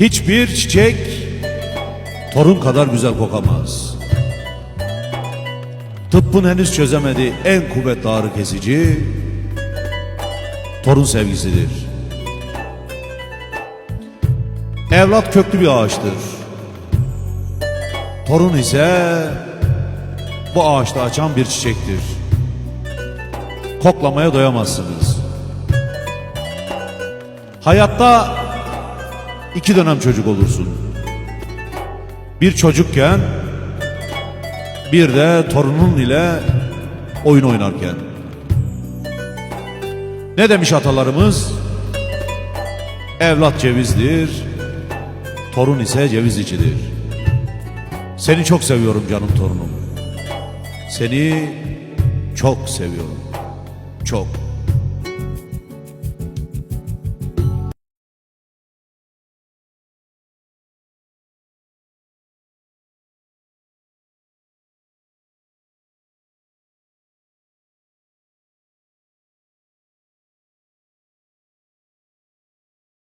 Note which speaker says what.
Speaker 1: Hiçbir çiçek torun kadar güzel kokamaz. Tıbbın henüz çözemediği en kuvvetli ağrı kesici torun sevgisidir. Evlat köklü bir ağaçtır. Torun ise bu ağaçta açan bir çiçektir. Koklamaya doyamazsınız. Hayatta iki dönem çocuk olursun. Bir çocukken bir de torunun ile oyun oynarken. Ne demiş atalarımız? Evlat cevizdir, torun ise ceviz içidir. Seni çok seviyorum canım torunum. Seni çok seviyorum. Çok.